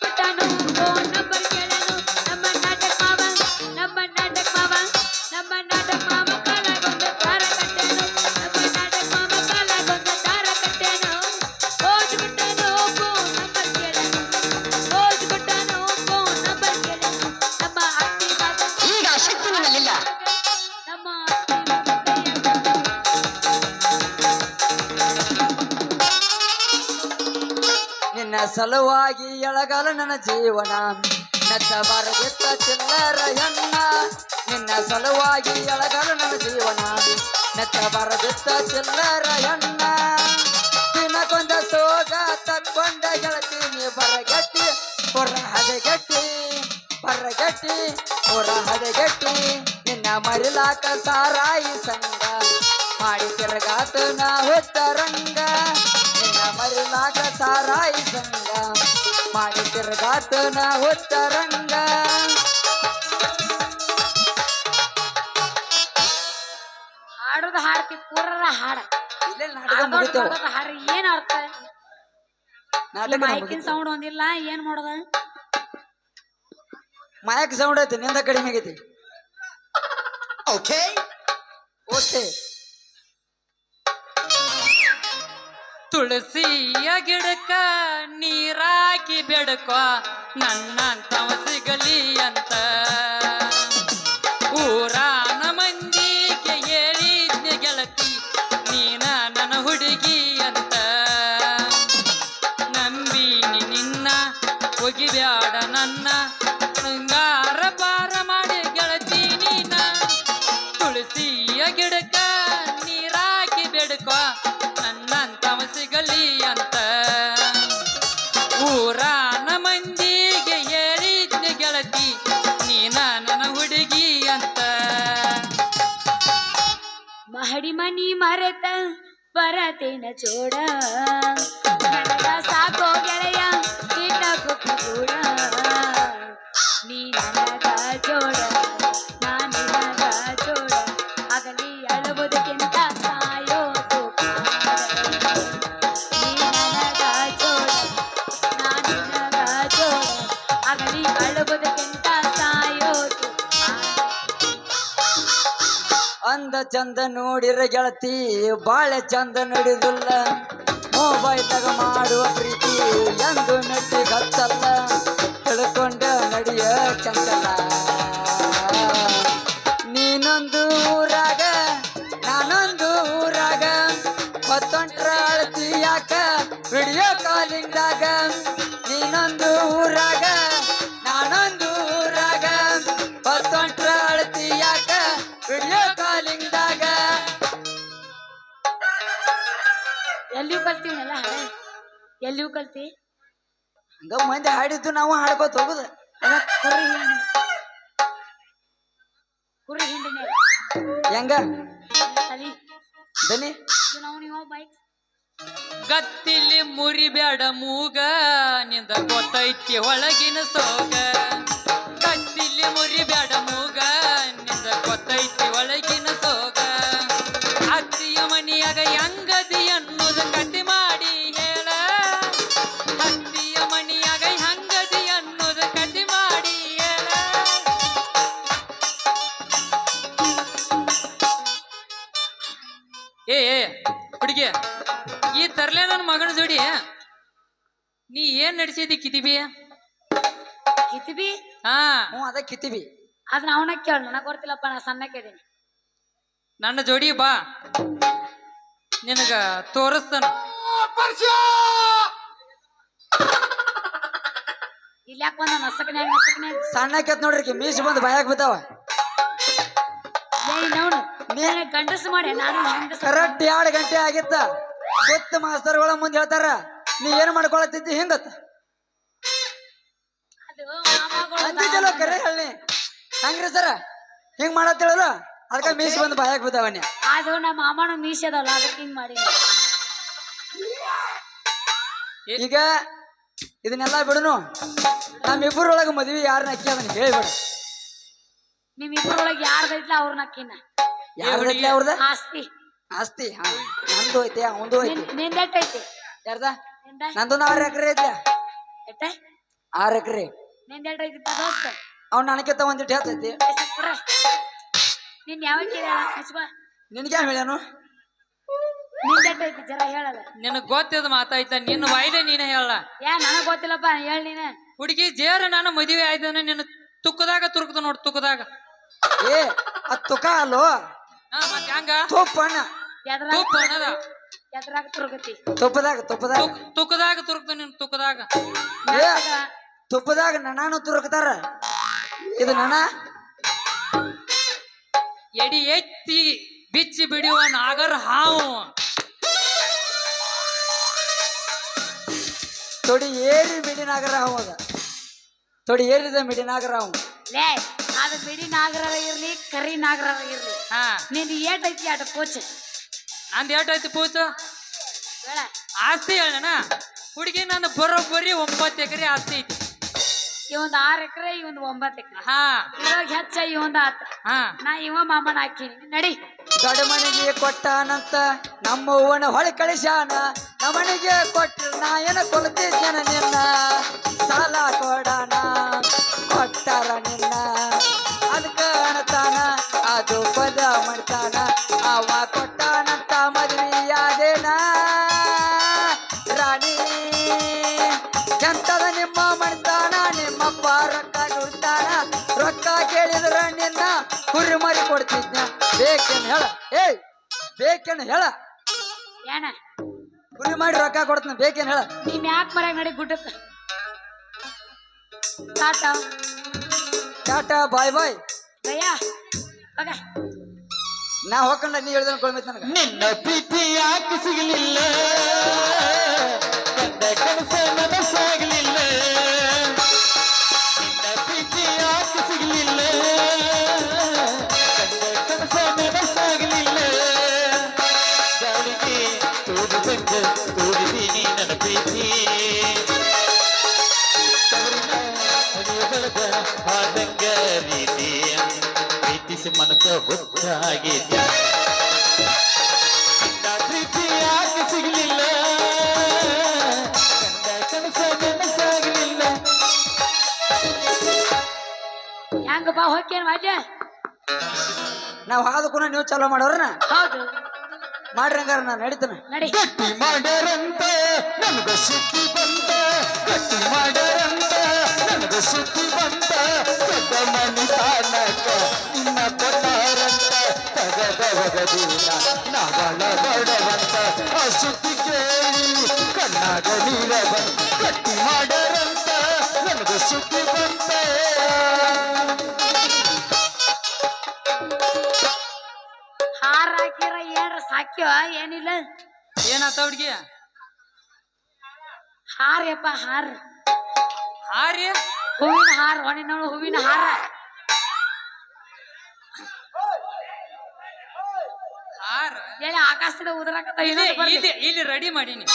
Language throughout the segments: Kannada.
but I know. ಸಲುವಾಗಿ ಎಳಗಾಲ ನನ್ನ ಜೀವನ. ನತ್ತ ಬರದಿತ್ತ ಚಿಲ್ಲರ ಎನ್ನ ನಿನ್ನ ಸಲುವಾಗಿ ಎಳಗಾಲ ನನ್ನ ಜೀವನ. ನತ್ತ ಬರದಿತ್ತ ಚಿಲ್ಲರ ಎನ್ನ ದಿನಕೊಂದ ಸೋಗ ತಕ್ಕೊಂಡ ಗೆಳತೀನಿ ಬರಗಟ್ಟಿ ಹೊರ ಹದೆಗಟ್ಟಿ ಬರಗಟ್ಟಿ ಹೊರ ಹದೆಗಟ್ಟಿ ನಿನ್ನ ಮರಿಲಾಕ ಸಾರಾಯಿ ಸಂಗ ಮಾಡಿ ತಿರುಗಾತ ನಾ ಹೊತ್ತರಂಗ ಮರಿಲಾಕ ಸಾರಾಯಿ ಸಂಗ ಮಾಡಿ ತಿರುಗಾತ ನಾ ಹೊತ್ತರಂಗ ಹಾಡೋದು ಹಾಡ್ತಿ ಪೂರ ಹಾಡ. ಹಾಡ ಏನ್ ಅರ್ಥ? ಮೈಕಿನ ಸೌಂಡ್ ಒಂದಿಲ್ಲ ಏನ್ ಮಾಡೋದ? ಮಾಯಕ್ ಸೌಂಡ್ ಐತಿ ನಿಂದ ಕಡಿಮೆ ಆಗೈತಿ. ಓಕೆ ಓಕೆ ತುಳಸಿಯ ಗಿಡಕ ನೀರಾಕಿ ಬೆಡಕೋ ನನ್ನಂತವ ಸಿಗಲಿ ಅಂತ. ಮಹಡಿ ಮನಿ ಮರೆತ ಪರತೇನ ಚೋಡ ನನಗ ಸಾಕೋ ಗೆಳೆಯ ನಿನ್ನ ಕೊಟ್ಟು ಕೂಡ ನೀ ಜೋಡ. ಚಂದ ನೋಡಿರ ಗೆಳತಿ ಬಾಳೆ ಚಂದ ನಡೆದಿಲ್ಲ. ಮೊಬೈಲ್ ತಗ ಮಾಡುವ ಕಲ್ತೀವನಲ್ಲ ಹಾಡ ಎಲ್ಲಿಯೂ ಕಲ್ತಿ? ಹಂಗ ಮಂದಿ ಹಾಡಿದ್ದು ನಾವು ಹಾಡ್ಕೋತ ಹೋಗುದು. ಅದ ಕುರಿ ಹಿಂಡಿ ಕುರಿ ಹಿಂಡಿನೇ. ಹೆಂಗ? ತಲಿ. ದನಿ. ನಾವು ನೀವು ಬೈಕ್ ಗತ್ತಿಲಿ ಮುರಿಬೇಡ ಮೂಗ ನಿಂದ ಗೊತ್ತೈತಿ ಒಳಗಿನ ಸೋಗ. ಗತ್ತಿಲಿ ಮುರಿಬೇಡ ಮೂಗ ನಿಂದ ಗೊತ್ತೈತಿ ಒಳಗಿನ ಸೋಗ. ಹುಡುಗಿ ಈ ತರ್ಲೆ ನನ್ನ ಮಗನ ಜೋಡಿ ನೀ ಏನ್ ನಡೆಸಿದಿ ಕಿತಿಬಿ? ಕಿತಿಬಿ? ಹಾ. ಹ್ಞೂ ಅದ ಕಿತಿಬಿ. ಅದನ್ನ ಅವನ ಕೇಳ ನನಗ ಗೊತ್ತಿಲ್ಲಪ್ಪ ನಾ ಸಣ್ಣಕ್ಕಿದ್ದೀನಿ ನನ್ನ ಜೋಡಿ ಬಾ. ನಿನಗ ತೋರಿಸ್ತಾನ. ಇಲ್ಲಿ ಯಾಕೆ ಬಂದ ನಸಕನ್ಯಾಗ ನಸಕನ್ಯಾಗ ಸಣ್ಣಕ್ಕೆತ್ ನೋಡ್ರಿ ಮೀಸ್ ಬಂದು ಬಾಯಾಗ ಬಿದ್ದಾವ. ನೋಡು. ನೀನು ಗಂಡಸು ಮಾಡಿ ನಾನು ಹೆಂಗಸ ಕರೆಕ್ಟ್ ಎರಡು ಗಂಟೆ ಆಗಿತ್ತ. ಗೊತ್ತ ಮಾಸ್ತರ್ಗಳ ಮುಂದೆ ಹೇಳ್ತಾರ ನೀ ಏನ್ ಮಾಡ್ಕೊಳತ್ತಿದ್ದಿ? ಹಿಂಗತ್ತ. ಅದು ಮಾಮಗಳು ಅಂದಿದ್ದಲ್ಲ ಕರೆ ಹೇಳಿ ಹಂಗ್ರಿ ಸರ? ಹಿಂಗ್ ಮಾಡತ್ತೇಳಲ್ಲ? ಅದಕ್ಕೆ ಮೀಸ್ ಬಂದು ಬಾಯಾಗ ಬಿದ್ದಾವನ್ಯ ಅದು ನಮ್ಮ ಮಾಮನ ಮೀಸದಲ್ಲ ಅದಕ್ಕೆ ಹಿಂಗ್ ಮಾಡಿ ಈಗ ಇದನ್ನೆಲ್ಲ ಬಿಡುನು ನಮ್ಮಿಬ್ಬರೊಳಗ ಮದ್ವಿ ಯಾರನ್ನ ಅಕ್ಕಿ ಅದನ್ನ ಹೇಳ್ಬಿಡು. ನಿಮ್ ಇಬ್ಬರೊಳಗೆ ಯಾರ್ದೈತ್ಲ ಅವ್ರನ್ನ ನಕ್ಕಿನ ಯಾರ್ದೈತಿ ಅವ್ರದ? ಆಸ್ತಿ. ಆಸ್ತಿ ಹಾ. ನಂದು ಐತಿ ಅವಂದು ಐತಿ. ಯಾರ್ದ? ನಂದು? ಆರು ಎಕರೆ ಐತಿ ಎಟ್ಟ ಆರ್ ಎಕರೆ. ಐತಿ ದೋಸ್ತ? ಅವ್ನು ನನಗಿಂತ ಒಂದಿಟ್ಟು ಹೇಳ್ತೈತಿ. ನಿನ್ ಯಾವ ಕೇಳ ಹಚ್ಬಾ ನಿನ್ಗೆ ಹೇಳ್ಯಾನು? ನಿಂದೆಟ್ ಜರ ಹೇಳಲ್ಲ ನಿನಗ್ ಗೊತ್ತಿದ್ ಮಾತಾಯ್ತ ನಿನ್ನ ವಾಯ್ದೆ ನೀನೇ ಹೇಳ ಯಾ ನನಗ್ ಗೊತ್ತಿಲ್ಲಪ್ಪ ಹೇಳ ನೀನ. ಹುಡುಗಿ ಜೇರ ನಾನು ಮದುವೆ ಆಯ್ತು ನಿನ್ನ ತುಕ್ಕದಾಗ ತುರುಕ್ತ ನೋಡ್ ತುಕ್ಕದಾಗ. ಏ ಅದ್ ತುಕ ಅಲ್ಲೋ? ತುಪ್ಪಣ್ಣ ಎದ್ರಾಗ ತುರುಗತಿ. ತುಪ್ಪದಾಗ ತುಪ್ಪದಾಗ ತುಕದಾಗ ತುಕ್ಕದಾಗ ತುರುಕ್ತ ನಿನ್ ತುಕ್ಕದಾಗ ಏ ತುಪ್ಪದಾಗ ನನಾನು ತುರುಕ್ತಾರ ಇದು ನನ? ಎಡಿ ಎತ್ತಿ ಬಿಚ್ಚಿ ಬಿಡುವ ನಾಗರ ಹಾವು. ತೊಡಿ ಏರಿ ಹಾವು ಅದ. ತೊಡಿ ಏರಿದ ಮಿಡಿನಾಗರ ಅವ ಲೇ ಅದು ಬಿಡಿ ನಾಗರ ಇರ್ಲಿ ಕರಿ ನಾಗರ ಇರ್ಲಿ. ಹಾ. ನೀನು ಏಟ್ ಐತಿ ಅಟ ಕೋಚ್ ನಂದ್ ಏಟ್ ಐತಿ ಪೂಚ? ಹೇಳ. ಆಸ್ತಿ ಹೇಳಣ ಹುಡುಗಿ ನಾನು ಬರೋಬ್ಬರಿ ಒಂಬತ್ತು ಎಕರೆ ಆಸ್ತಿ ಐತಿ. ಇವಂದ್ ಆರ್ ಎಕರೆ ಇವಂದ್ ಒಂಬತ್ತು ಎಕರೆ. ಹಾ. ಇವಾಗ ಹೆಚ್ಚ ಇವೊಂದು ಆತ. ಹಾ. ನಾ ಇವ ಮಾಮನ ಹಾಕಿನಿ. ನಡಿ. ದೊಡ್ಡ ಮನೆಗೆ ಕೊಟ್ಟಾನಂತ ನಮ್ಮ ಹೂವನ ಹೊಳೆ ಕಳಿಸ್ಯಾನ. ನಮ್ಮನಿಗೆ ಕೊಟ್ಟ ನಾ ಏನ ಕೊಲ್ತಿದ್ದೇನ ನಿನ್ನ? ಸಾಲ ಕೊಡಾನ ಕೊಟ್ಟಾರ ನಿನ್ನ? ಕುರಿ ಮಾಡಿ ಕೊಡ್ತಿದ್ನ. ಬೇಕೇನ್ ಹೇಳ? ಏಯ್ ಬೇಕೇನ್ ಹೇಳ? ಏನ? ಕುರಿ ಮಾಡಿ ರೊಕ್ಕ ಕೊಡ್ತೀನಿ ಬೇಕೇನ್ ಹೇಳ? ನೀನ್ ಯಾಕೆ ಮರ ನಡಿ ಗುಡ್ಡಕ್ಕ? ಟಾಟಾ. ಟಾಟಾ ಬಾಯ್ ಬಾಯ್. ನಾ ಹೋಗ್ಕೊಂಡ ನೀ ಹೇಳ್ದ ಕೊಳ್ಮೈತ್ ನನಗೆ. ನಿನ್ನ ಪ್ರೀತಿ ಯಾಕೆ ಸಿಗಲಿಲ್ಲ? ಆದಂಗ ರೀತಿ ಪ್ರೀತಿಸಿ ಮನಸ್ಸ ಹುಚ್ಚಾಗಿದೆ ಪ್ರೀತಿ ಯಾಕೆ ಸಿಗಲಿಲ್ಲ ಕಂಡ ಕನಸ ನನಸಾಗಲಿಲ್ಲ ಹೆಂಗಪ್ಪ ಹೋಗ್ಯೇನ್ ನಾವು ನಾವ್ ಹಾದಕ್ಕೂ ನೀವು ಚಲೋ ಮಾಡೋರ್ನ? ಹೌದು. ಮಾಡ್ರಿ ಹಂಗಾರ ನಾ ನಡೀತಾನ. ನಡಿ. ಗಟ್ಟಿ ಮಾಡರಂತ ನಮ್ಗೆ ಸಿಕ್ಕಿ ಬಂತೆ ಗಟ್ಟಿ ಮಾಡರಂತ. ನನಗ ಸುದ್ದಿ ಬಂತ ದೊಡ್ಡ ಮನಿ ತಾನಕ ನಿನ್ನ ಕೊಟ್ಟಾರಂತ ತಗದ ಒಗದಿನ ನಾಗಳ ಬಡವಂತ. ಆ ಸುದ್ದಿ ಕೇಳಿ ಕಣ್ಣಾಗ ನೀರ ಬಂತ ಗಟ್ಟಿ ಮಾಡರಂತ ನನಗ ಸುದ್ದಿ ಬಂತ ಹಾರ ಹಾಕಿರ ಏನ್ರ ಸಾಕ್ಯೋ ಏನಿಲ್ಲ. ಏನಾತ ಹುಡ್ಗಿ? ಹಾರ್ಯಪ್ಪ ಹಾರ. ಹಾರಿ ಹೂವಿನ ಹಾರ ಹೊಣಿನವಳು ಹೂವಿನ ಹಾರ. ಹಾರ? ಆಕಾಶದ ಉದರಾಕತ್ತ ಇಲ್ಲಿ ರೆಡಿ ಮಾಡೀನಿ.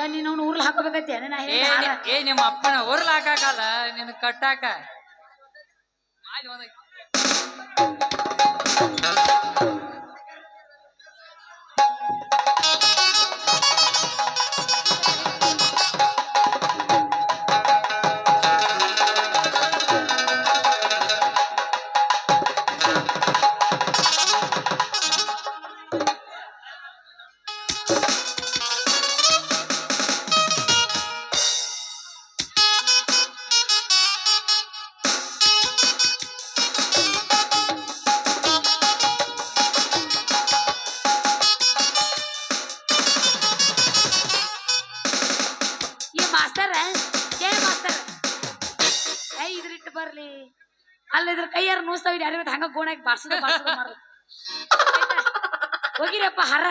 ಏನ್ ನೀನು ಅವ್ನು ಉರ್ಲ್ ಹಾಕೋಬೇಕೈತಿ ಏನ ನಾ ಏ ಏ ನಿಮ್ಮ ಅಪ್ಪನ ಉರ್ಲ್ ಹಾಕಾಕಲ್ಲ ನಿನ್ ಕಟ್ಟಾಕ. ಅಲ್ಲಿ ಒಂದ್ ಕೈಯಾರ ನೂಸ್ತಾವ ಯಾರು ಹಂಗ ಗೋಣಾಗಿ ಬಾರ್ಸದ ಬಾರ್ಸದ ಮಾಡ ಹೋಗಿರಪ್ಪ ಹರ